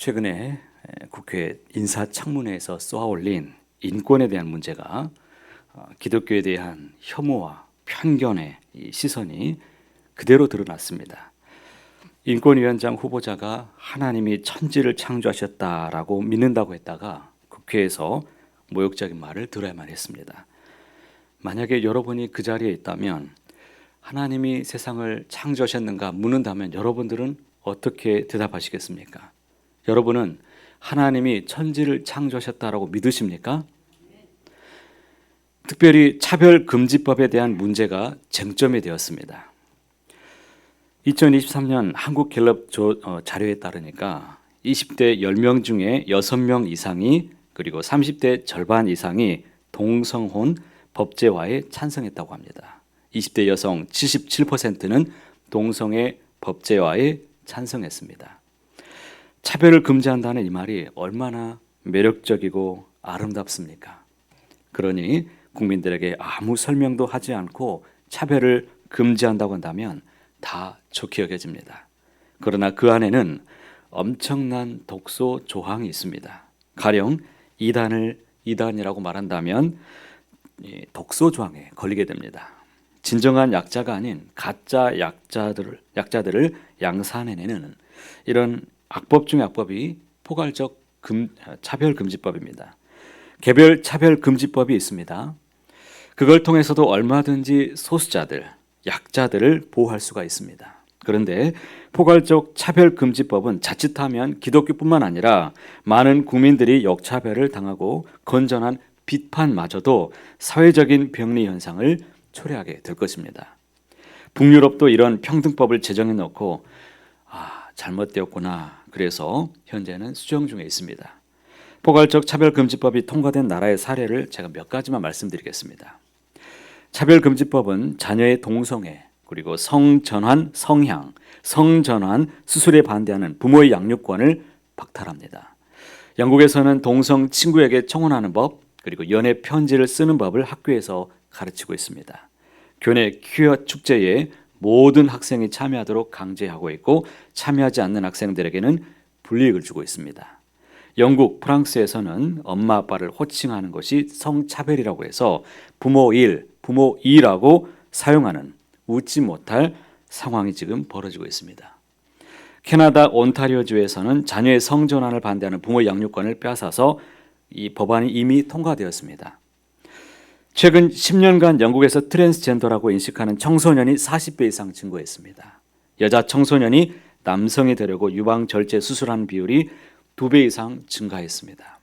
최근에 국회 인사청문회에서 쏘아올린 인권에 대한 문제가 어, 기독교에 대한 혐오와 편견의 이 시선이 그대로 드러났습니다. 인권위원장 후보자가 하나님이 천지를 창조하셨다라고 믿는다고 했다가 국회에서 모욕적인 말을 들어야만 했습니다. 만약에 여러분이 그 자리에 있다면 하나님이 세상을 창조하셨는가 묻는다면 여러분들은 어떻게 대답하시겠습니까? 여러분은 하나님이 천지를 창조하셨다라고 믿으십니까? 특별히 차별금지법에 대한 문제가 쟁점이 되었습니다. 2023년 한국갤럽 어, 자료에 따르니까 20대 10명 중에 6명 이상이 그리고 30대 절반 이상이 동성혼 법제화에 찬성했다고 합니다. 20대 여성 77%는 동성애 법제화에 찬성했습니다. 차별을 금지한다는 이 말이 얼마나 매력적이고 아름답습니까? 그러니 국민들에게 아무 설명도 하지 않고 차별을 금지한다고 한다면 다 좋게 여겨집니다. 그러나 그 안에는 엄청난 독소 조항이 있습니다. 가령 이단을 이단이라고 말한다면 독소 조항에 걸리게 됩니다. 진정한 약자가 아닌 가짜 약자들을 약자들을 양산해내는 이런 악법 중 악법이 포괄적 금, 차별 금지법입니다. 개별 차별 금지법이 있습니다. 그걸 통해서도 얼마든지 소수자들, 약자들을 보호할 수가 있습니다. 그런데 포괄적 차별금지법은 자칫하면 기독교뿐만 아니라 많은 국민들이 역차별을 당하고 건전한 비판마저도 사회적인 병리 현상을 초래하게 될 것입니다. 북유럽도 이런 평등법을 제정해 놓고 아, 잘못되었구나. 그래서 현재는 수정 중에 있습니다. 포괄적 차별금지법이 통과된 나라의 사례를 제가 몇 가지만 말씀드리겠습니다. 차별금지법은 자녀의 동성애 그리고 성전환, 성향, 성전환 수술에 반대하는 부모의 양육권을 박탈합니다. 영국에서는 동성 친구에게 청혼하는 법 그리고 연애 편지를 쓰는 법을 학교에서 가르치고 있습니다. 교내 퀴어 축제에 모든 학생이 참여하도록 강제하고 있고 참여하지 않는 학생들에게는 불이익을 주고 있습니다. 영국, 프랑스에서는 엄마 아빠를 호칭하는 것이 성차별이라고 해서 부모 일, 부모 이라고 사용하는 웃지 못할 상황이 지금 벌어지고 있습니다. 캐나다 온타리오주에서는 자녀의 성전환을 반대하는 부모 양육권을 빼앗아서 이 법안이 이미 통과되었습니다. 최근 10년간 영국에서 트랜스젠더라고 인식하는 청소년이 40배 이상 증가했습니다. 여자 청소년이 남성이 되려고 유방 절제 수술한 비율이 2배 이상 증가했습니다.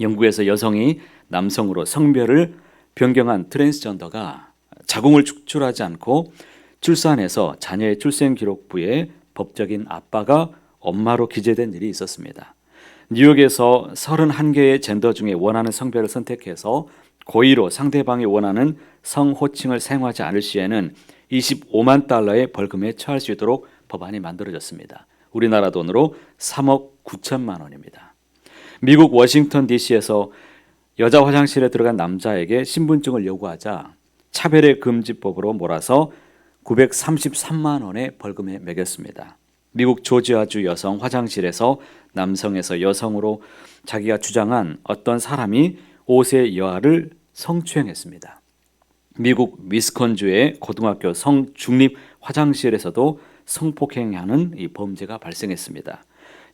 영국에서 여성이 남성으로 성별을 변경한 트랜스젠더가 자궁을 축출하지 않고 출산해서 자녀의 출생 기록부에 법적인 아빠가 엄마로 기재된 일이 있었습니다. 뉴욕에서 31개의 젠더 중에 원하는 성별을 선택해서 고의로 상대방이 원하는 성호칭을 사용하지 않을 시에는 25만 달러의 벌금에 처할 수 있도록 법안이 만들어졌습니다. 우리나라 돈으로 3억 9천만 원입니다. 미국 워싱턴 DC에서 여자 화장실에 들어간 남자에게 신분증을 요구하자 차별의 금지법으로 몰아서 933만 원의 벌금에 매겼습니다. 미국 조지아주 여성 화장실에서 남성에서 여성으로 자기가 주장한 어떤 사람이 5세 여아를 성추행했습니다. 미국 위스콘주의 고등학교 성중립 화장실에서도 성폭행하는 이 범죄가 발생했습니다.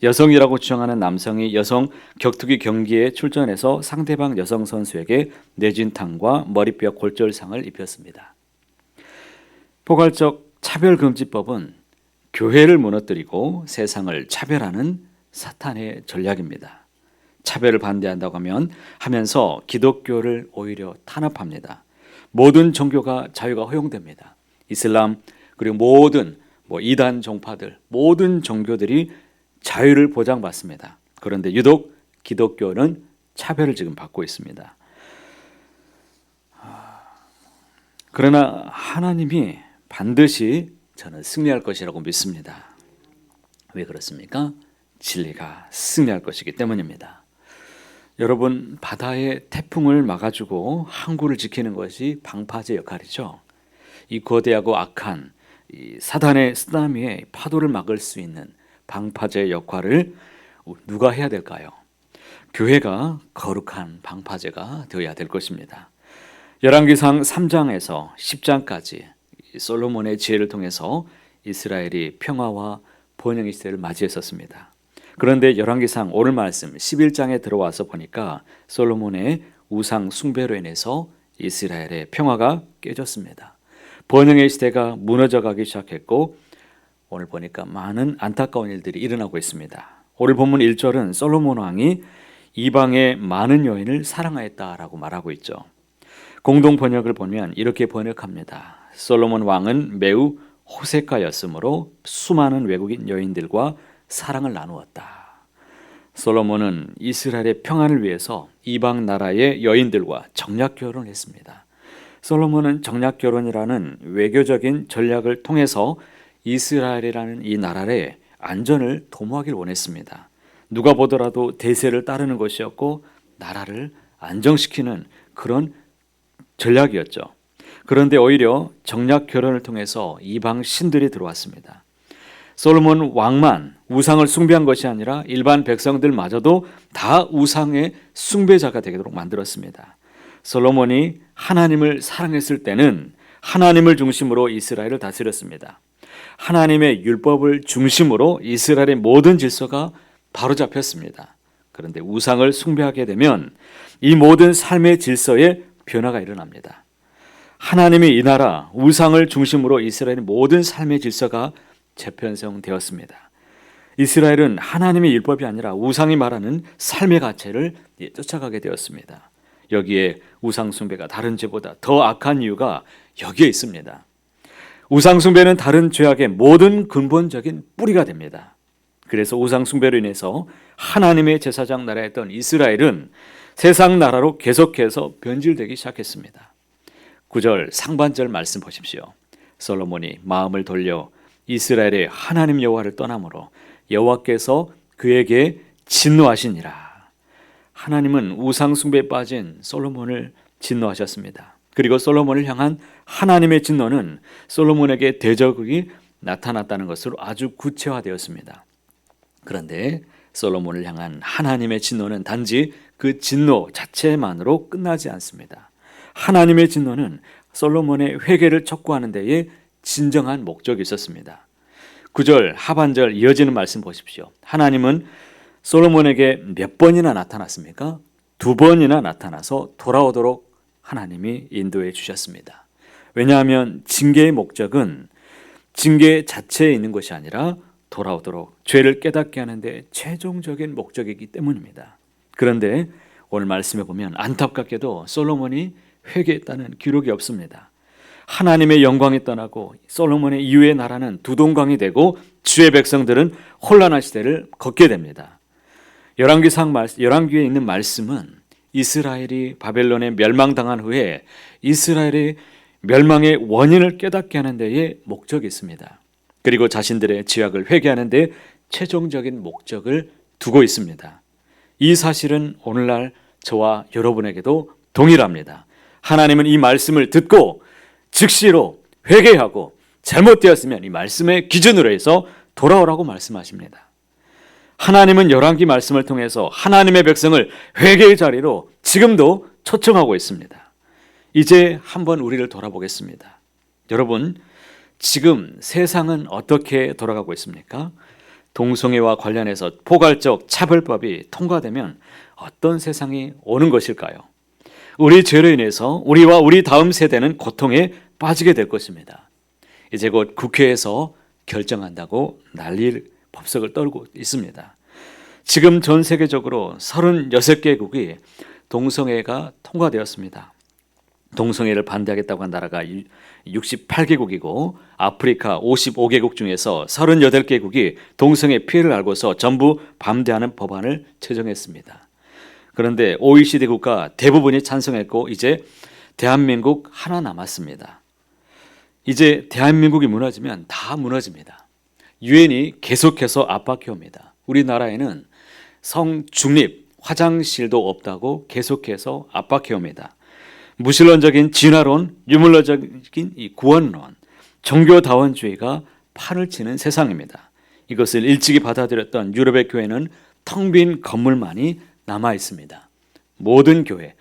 여성이라고 주장하는 남성이 여성 격투기 경기에 출전해서 상대방 여성 선수에게 뇌진탕과 머리뼈 골절상을 입혔습니다. 포괄적 차별금지법은 교회를 무너뜨리고 세상을 차별하는 사탄의 전략입니다. 차별을 반대한다고 하면 하면서 기독교를 오히려 탄압합니다. 모든 종교가 자유가 허용됩니다. 이슬람 그리고 모든 뭐 이단 종파들 모든 종교들이 자유를 보장받습니다. 그런데 유독 기독교는 차별을 지금 받고 있습니다. 그러나 하나님이 반드시 저는 승리할 것이라고 믿습니다. 왜 그렇습니까? 진리가 승리할 것이기 때문입니다. 여러분 바다의 태풍을 막아주고 항구를 지키는 것이 방파제 역할이죠. 이 거대하고 악한 이 사단의 쓰나미의 파도를 막을 수 있는 방파제 역할을 누가 해야 될까요? 교회가 거룩한 방파제가 되어야 될 것입니다. 열왕기상 3장에서 10장까지 솔로몬의 지혜를 통해서 이스라엘이 평화와 번영의 시대를 맞이했었습니다. 그런데 열왕기상 오늘 말씀 11장에 들어와서 보니까 솔로몬의 우상 숭배로 인해서 이스라엘의 평화가 깨졌습니다. 번영의 시대가 무너져 가기 시작했고 오늘 보니까 많은 안타까운 일들이 일어나고 있습니다. 오늘 본문 1절은 솔로몬 왕이 이방의 많은 여인을 사랑하였다라고 말하고 있죠. 공동 번역을 보면 이렇게 번역합니다. 솔로몬 왕은 매우 호색하였으므로 수많은 외국인 여인들과 사랑을 나누었다. 솔로몬은 이스라엘의 평안을 위해서 이방 나라의 여인들과 정략 결혼했습니다. 솔로몬은 정략 결혼이라는 외교적인 전략을 통해서 이스라엘이라는 이 나라의 안전을 도모하길 원했습니다. 누가 보더라도 대세를 따르는 것이었고 나라를 안정시키는 그런 전략이었죠. 그런데 오히려 정략 결혼을 통해서 이방 신들이 들어왔습니다. 솔로몬 왕만 우상을 숭배한 것이 아니라 일반 백성들마저도 다 우상의 숭배자가 되도록 만들었습니다. 솔로몬이 하나님을 사랑했을 때는 하나님을 중심으로 이스라엘을 다스렸습니다. 하나님의 율법을 중심으로 이스라엘의 모든 질서가 바로잡혔습니다. 그런데 우상을 숭배하게 되면 이 모든 삶의 질서에 변화가 일어납니다. 하나님이 이 나라 우상을 중심으로 이스라엘의 모든 삶의 질서가 재편성되었습니다. 이스라엘은 하나님의 율법이 아니라 우상이 말하는 삶의 가치를 쫓아가게 되었습니다. 여기에 우상 숭배가 다른 죄보다 더 악한 이유가 여기에 있습니다. 우상 숭배는 다른 죄악의 모든 근본적인 뿌리가 됩니다. 그래서 우상 숭배로 인해서 하나님의 제사장 나라였던 이스라엘은 세상 나라로 계속해서 변질되기 시작했습니다. 9절 상반절 말씀 보십시오. 솔로몬이 마음을 돌려 이스라엘의 하나님 여호와를 떠남으로 여호와께서 그에게 진노하시니라. 하나님은 우상 숭배에 빠진 솔로몬을 진노하셨습니다. 그리고 솔로몬을 향한 하나님의 진노는 솔로몬에게 대적이 나타났다는 것으로 아주 구체화되었습니다. 그런데 솔로몬을 향한 하나님의 진노는 단지 그 진노 자체만으로 끝나지 않습니다. 하나님의 진노는 솔로몬의 회개를 촉구하는 데에 진정한 목적이 있었습니다. 9절 하반절 이어지는 말씀 보십시오. 하나님은 솔로몬에게 몇 번이나 나타났습니까? 두 번이나 나타나서 돌아오도록 하나님이 인도해 주셨습니다. 왜냐하면 징계의 목적은 징계 자체에 있는 것이 아니라 돌아오도록 죄를 깨닫게 하는데 최종적인 목적이기 때문입니다. 그런데 오늘 말씀에 보면 안타깝게도 솔로몬이 회개했다는 기록이 없습니다. 하나님의 영광이 떠나고 솔로몬의 이후의 나라는 두동강이 되고 주의 백성들은 혼란한 시대를 걷게 됩니다. 열왕기상 열왕기에 있는 말씀은 이스라엘이 바벨론에 멸망당한 후에 이스라엘의 멸망의 원인을 깨닫게 하는 데에 목적이 있습니다. 그리고 자신들의 지약을 회개하는 데 최종적인 목적을 두고 있습니다. 이 사실은 오늘날 저와 여러분에게도 동일합니다. 하나님은 이 말씀을 듣고 즉시로 회개하고 잘못되었으면 이 말씀의 기준으로 해서 돌아오라고 말씀하십니다. 하나님은 열왕기 말씀을 통해서 하나님의 백성을 회개의 자리로 지금도 초청하고 있습니다. 이제 한번 우리를 돌아보겠습니다. 여러분, 지금 세상은 어떻게 돌아가고 있습니까? 동성애와 관련해서 포괄적 차별법이 통과되면 어떤 세상이 오는 것일까요? 우리 죄로 인해서 우리와 우리 다음 세대는 고통에 빠지게 될 것입니다. 이제 곧 국회에서 결정한다고 난리 법석을 떨고 있습니다. 지금 전 세계적으로 36개국이 동성애가 통과되었습니다. 동성애를 반대하겠다고 한 나라가 68개국이고 아프리카 55개국 중에서 38개국이 동성애 피해를 알고서 전부 반대하는 법안을 제정했습니다. 그런데 OECD 국가 대부분이 찬성했고 이제 대한민국 하나 남았습니다. 이제 대한민국이 무너지면 다 무너집니다. 유엔이 계속해서 압박해 옵니다. 우리나라에는 성중립 화장실도 없다고 계속해서 압박해 옵니다. 무신론적인 진화론, 유물론적인 이 구원론, 종교다원주의가 판을 치는 세상입니다. 이것을 일찍이 받아들였던 유럽의 교회는 텅 빈 건물만이 남아 있습니다. 모든 교회,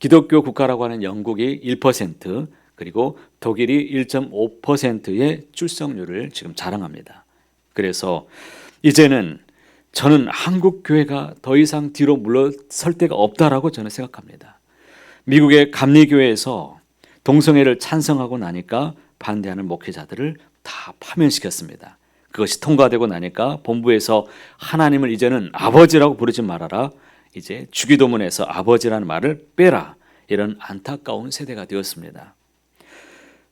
기독교 국가라고 하는 영국이 1% 그리고 독일이 1.5%의 출석률을 지금 자랑합니다. 그래서 이제는 저는 한국 교회가 더 이상 뒤로 물러설 데가 없다라고 저는 생각합니다. 미국의 감리교회에서 동성애를 찬성하고 나니까 반대하는 목회자들을 다 파면시켰습니다. 그것이 통과되고 나니까 본부에서 하나님을 이제는 아버지라고 부르지 말아라. 이제 주기도문에서 아버지라는 말을 빼라. 이런 안타까운 세대가 되었습니다.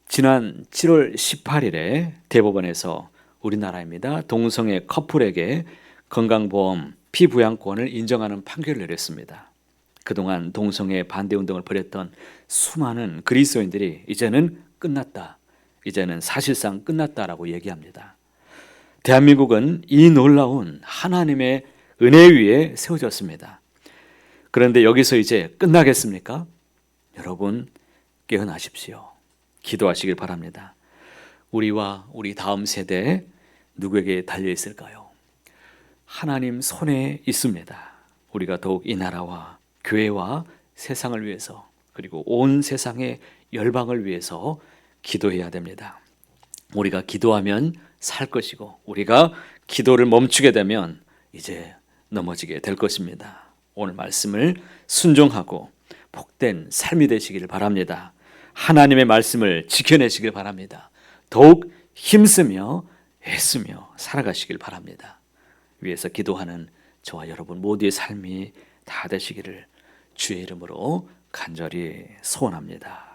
지난 7월 18일에 대법원에서 우리나라입니다. 동성애 커플에게 건강보험 피부양권을 인정하는 판결을 내렸습니다. 그동안 동성애 반대 운동을 벌였던 수많은 그리스도인들이 이제는 끝났다. 이제는 사실상 끝났다라고 얘기합니다. 대한민국은 이 놀라운 하나님의 은혜 위에 세워졌습니다. 그런데 여기서 이제 끝나겠습니까? 여러분 깨어나십시오. 기도하시길 바랍니다. 우리와 우리 다음 세대 누구에게 달려 있을까요? 하나님 손에 있습니다. 우리가 더욱 이 나라와 교회와 세상을 위해서 그리고 온 세상의 열방을 위해서 기도해야 됩니다. 우리가 기도하면 살 것이고 우리가 기도를 멈추게 되면 이제 넘어지게 될 것입니다. 오늘 말씀을 순종하고 복된 삶이 되시기를 바랍니다. 하나님의 말씀을 지켜내시길 바랍니다. 더욱 힘쓰며 애쓰며 살아가시길 바랍니다. 위에서 기도하는 저와 여러분 모두의 삶이 다 되시기를 주의 이름으로 간절히 소원합니다.